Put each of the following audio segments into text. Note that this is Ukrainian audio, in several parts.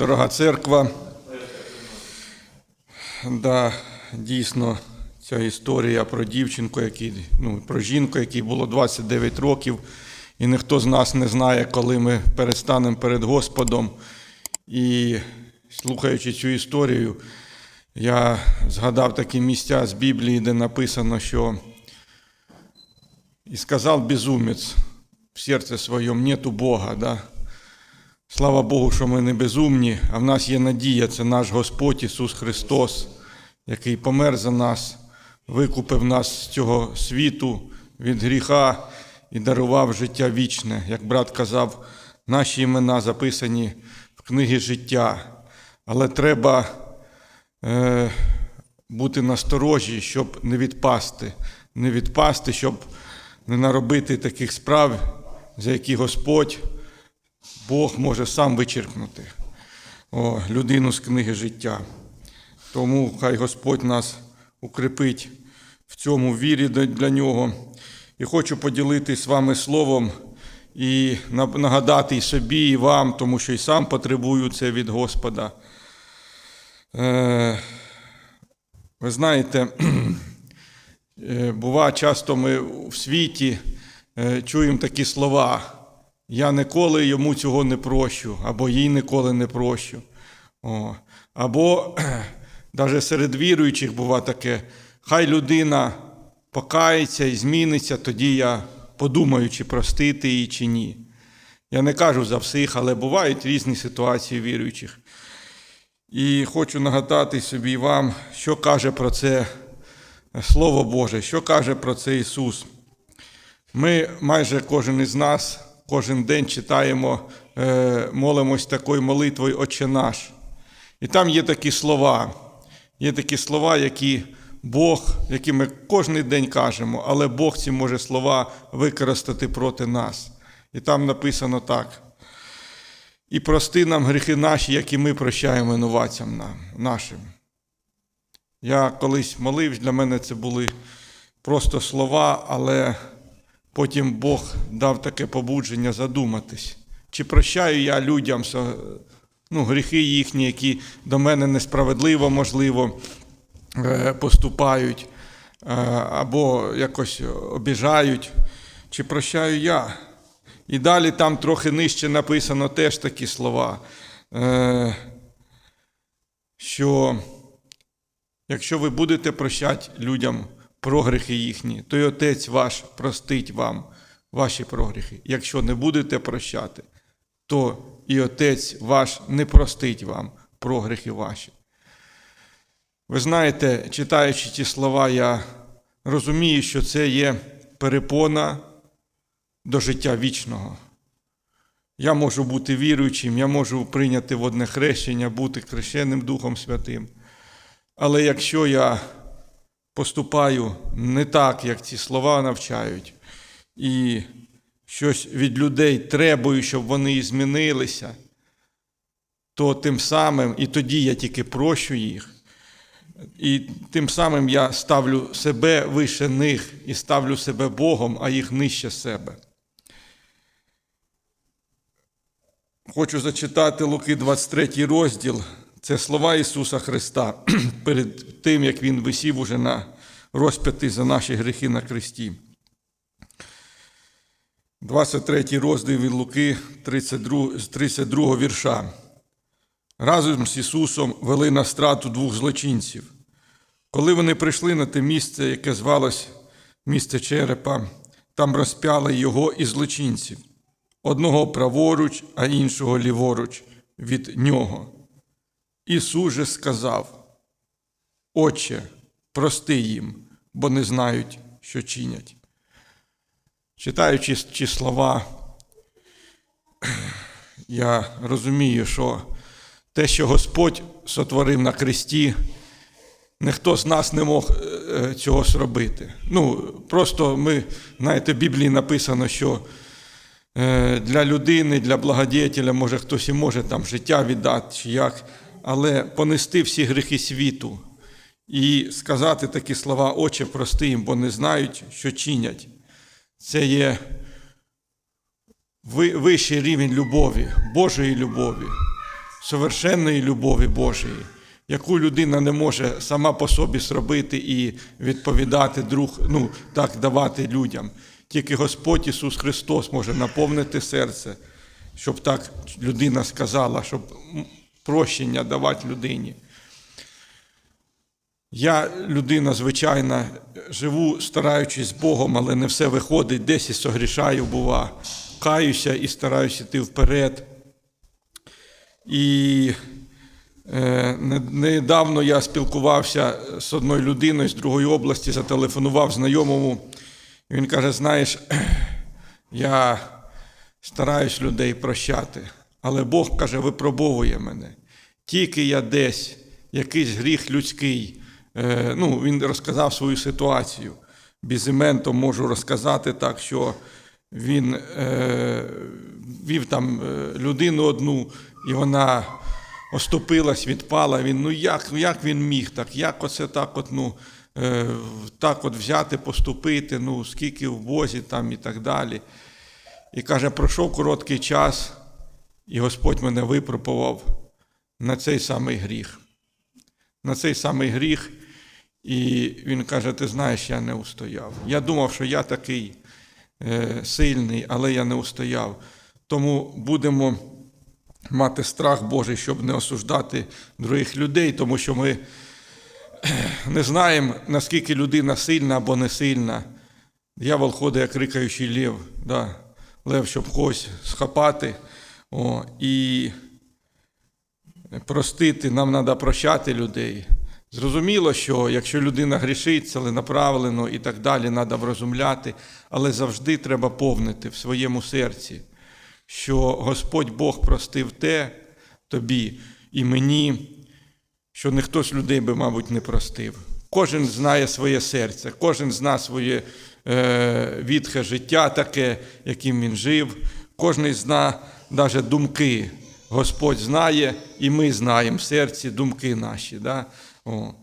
Дорога церква. Да, дійсно, ця історія про дівчинку, якій, ну, про жінку, якій було 29 років, і ніхто з нас не знає, коли ми перестанемо перед Господом. І слухаючи цю історію, я згадав такі місця з Біблії, де написано, що і сказав безумець в серці своєму, нету Бога. Да? Слава Богу, що ми не безумні, а в нас є надія, це наш Господь Ісус Христос, який помер за нас, викупив нас з цього світу від гріха і дарував життя вічне. Як брат казав, наші імена записані в книгі життя. Але треба е, бути насторожі, щоб не відпасти, не відпасти, щоб не наробити таких справ, за які Господь. Бог може сам вичеркнути о, людину з книги життя. Тому хай Господь нас укріпить в цьому вірі для нього. І хочу поділитися з вами словом і нагадати і собі, і вам, тому що і сам потребую це від Господа. Е, ви знаєте, е, бува, часто ми в світі е, чуємо такі слова. Я ніколи йому цього не прощу, або їй ніколи не прощу. О. Або навіть серед віруючих бува таке, хай людина покається і зміниться, тоді я подумаю, чи простити її, чи ні. Я не кажу за всіх, але бувають різні ситуації віруючих. І хочу нагадати собі вам, що каже про це Слово Боже, що каже про це Ісус. Ми майже кожен із нас кожен день читаємо, молимось такою молитвою Отче наш. І там є такі слова, є такі слова, які Бог, які ми кожен день кажемо, але Бог ці може слова використати проти нас. І там написано так. І прости нам гріхи наші, які ми прощаємо винуватцям нашим. Я колись молився, для мене це були просто слова, але Потім Бог дав таке побудження задуматись, чи прощаю я людям ну, гріхи їхні, які до мене несправедливо, можливо, поступають, або якось обіжають, чи прощаю я. І далі там трохи нижче написано теж такі слова, що якщо ви будете прощати людям, прогріхи їхні, то й Отець ваш простить вам ваші прогріхи. Якщо не будете прощати, то і Отець ваш не простить вам прогріхи ваші. Ви знаєте, читаючи ті слова, я розумію, що це є перепона до життя вічного. Я можу бути віруючим, я можу прийняти водне хрещення, бути хрещеним Духом Святим. Але якщо я поступаю не так, як ці слова навчають, і щось від людей требую, щоб вони змінилися, то тим самим, і тоді я тільки прощу їх, і тим самим я ставлю себе вище них і ставлю себе Богом, а їх нижче себе. Хочу зачитати Луки 23 розділ. Це слова Ісуса Христа перед тим, як Він висів уже на розп'яти за наші гріхи на Христі. 23 розділ від Луки 32, з 32 вірша. Разом з Ісусом вели на страту двох злочинців. Коли вони прийшли на те місце, яке звалось місце Черепа, там розп'яли його і злочинців, одного праворуч, а іншого ліворуч від нього. Ісус же сказав: Отче, прости їм, бо не знають, що чинять. Читаючи ці слова, я розумію, що те, що Господь сотворив на Христі, ніхто з нас не мог цього зробити. Ну, просто ми, знаєте, в Біблії написано, що для людини, для благодетеля, може хтось і може там життя віддати, чи як але понести всі гріхи світу і сказати такі слова, Отче, прости їм, бо не знають, що чинять. Це є вищий рівень любові, Божої любові. совершенної любові Божої, яку людина не може сама по собі зробити і відповідати друг, ну так давати людям. Тільки Господь Ісус Христос може наповнити серце, щоб так людина сказала, щоб прощення давати людині. Я людина звичайна, живу, стараючись з Богом, але не все виходить, десь і согрішаю, бува. Каюся і стараюся йти вперед. І е, недавно я спілкувався з одною людиною з другої області, зателефонував знайомому. І він каже: знаєш, я стараюсь людей прощати, але Бог каже, випробовує мене. Тільки я десь якийсь гріх людський. Е, ну, він розказав свою ситуацію. То можу розказати так, що він е, вів там е, людину одну, і вона оступилась, відпала. Він, ну як, ну як він міг так? Як оце так от, ну, е, так от взяти, поступити, ну, скільки в Бозі там і так далі. І каже, пройшов короткий час, і Господь мене випробував на цей самий гріх. На цей самий гріх. І він каже: Ти знаєш, я не устояв. Я думав, що я такий е, сильний, але я не устояв. Тому будемо мати страх Божий, щоб не осуждати других людей, тому що ми не знаємо, наскільки людина сильна або не сильна. Дьявол ходить, як рикаючий лев, да? лев, щоб когось схапати. О, і простити, нам треба прощати людей. Зрозуміло, що якщо людина грішить, ціленаправлено і так далі, треба врозумляти, але завжди треба повнити в своєму серці, що Господь Бог простив те тобі і мені, що ніхто з людей би, мабуть, не простив. Кожен знає своє серце, кожен знає своє е, відхе життя таке, яким він жив, кожен знає навіть думки. Господь знає, і ми знаємо в серці думки наші. Да? О.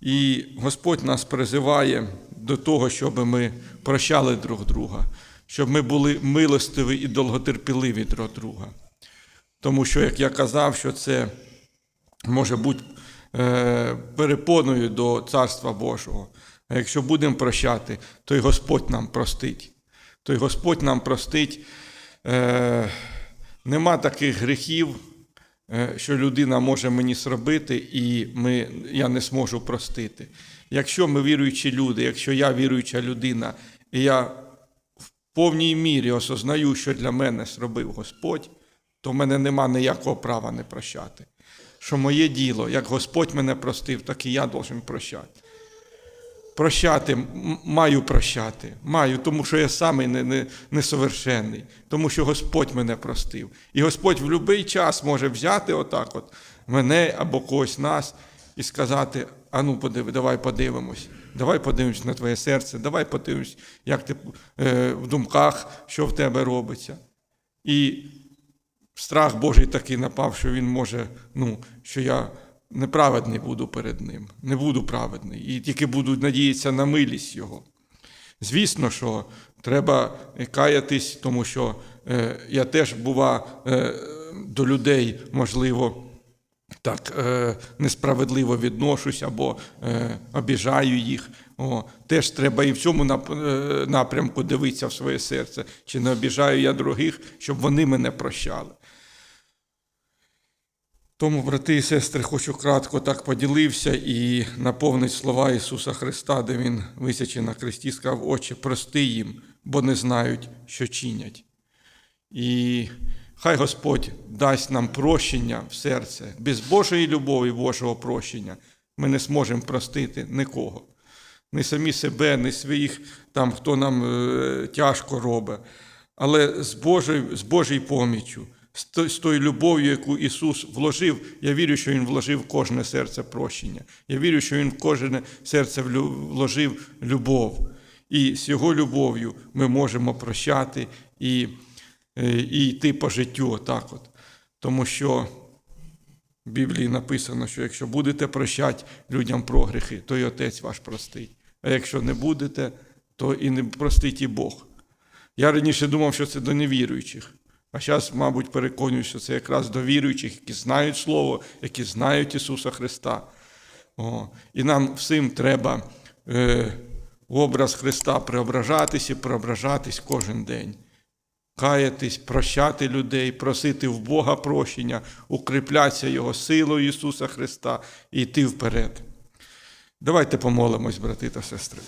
І Господь нас призиває до того, щоб ми прощали друг друга, щоб ми були милостиві і довготерпіливі друг друга. Тому що, як я казав, що це може бути е, перепоною до Царства Божого. А якщо будемо прощати, то й Господь нам простить. То й Господь нам простить. Е, нема таких гріхів, е, що людина може мені зробити, і ми, я не зможу простити. Якщо ми віруючі люди, якщо я віруюча людина, і я в повній мірі осознаю, що для мене зробив Господь, то в мене нема ніякого права не прощати. Що моє діло, як Господь мене простив, так і я должен прощати. Прощати, маю прощати, маю, тому що я самий не, не, несовершенний, тому що Господь мене простив. І Господь в будь-який час може взяти отак от мене або когось нас і сказати: а ну, подиви, давай подивимось, давай подивимось на твоє серце, давай подивимось, як ти е, в думках, що в тебе робиться. І страх Божий такий напав, що він може, ну, що я неправедний буду перед ним, не буду праведний, і тільки буду надіятися на милість Його. Звісно, що треба каятись, тому що е, я теж бува е, до людей, можливо, так е, несправедливо відношусь або е, обіжаю їх. О, теж треба і в цьому е, напрямку дивитися в своє серце, чи не обіжаю я других, щоб вони мене прощали. Тому, брати і сестри, хочу кратко так поділився і наповнить слова Ісуса Христа, де Він висячи на хресті, сказав, Отче, прости їм, бо не знають, що чинять. І хай Господь дасть нам прощення в серце. Без Божої любові, Божого прощення ми не зможемо простити нікого. Ні самі себе, ні своїх, там, хто нам е, тяжко робить. Але з Божою, з Божою поміччю, з тою любов'ю, яку Ісус вложив, я вірю, що Він вложив в кожне серце прощення. Я вірю, що Він в кожне серце вложив любов. І з Його любов'ю ми можемо прощати і, е, і йти по життю отак от. Тому що в Біблії написано, що якщо будете прощати людям прогріхи, то і Отець ваш простить. А якщо не будете, то і не простить і Бог. Я раніше думав, що це до невіруючих. А зараз, мабуть, переконуюсь, що це якраз до віруючих, які знають Слово, які знають Ісуса Христа. О, і нам всім треба е, образ Христа преображатись і преображатись кожен день. Каятись, прощати людей, просити в Бога прощення, укріплятися Його силою Ісуса Христа і йти вперед. Давайте помолимось, брати та сестри.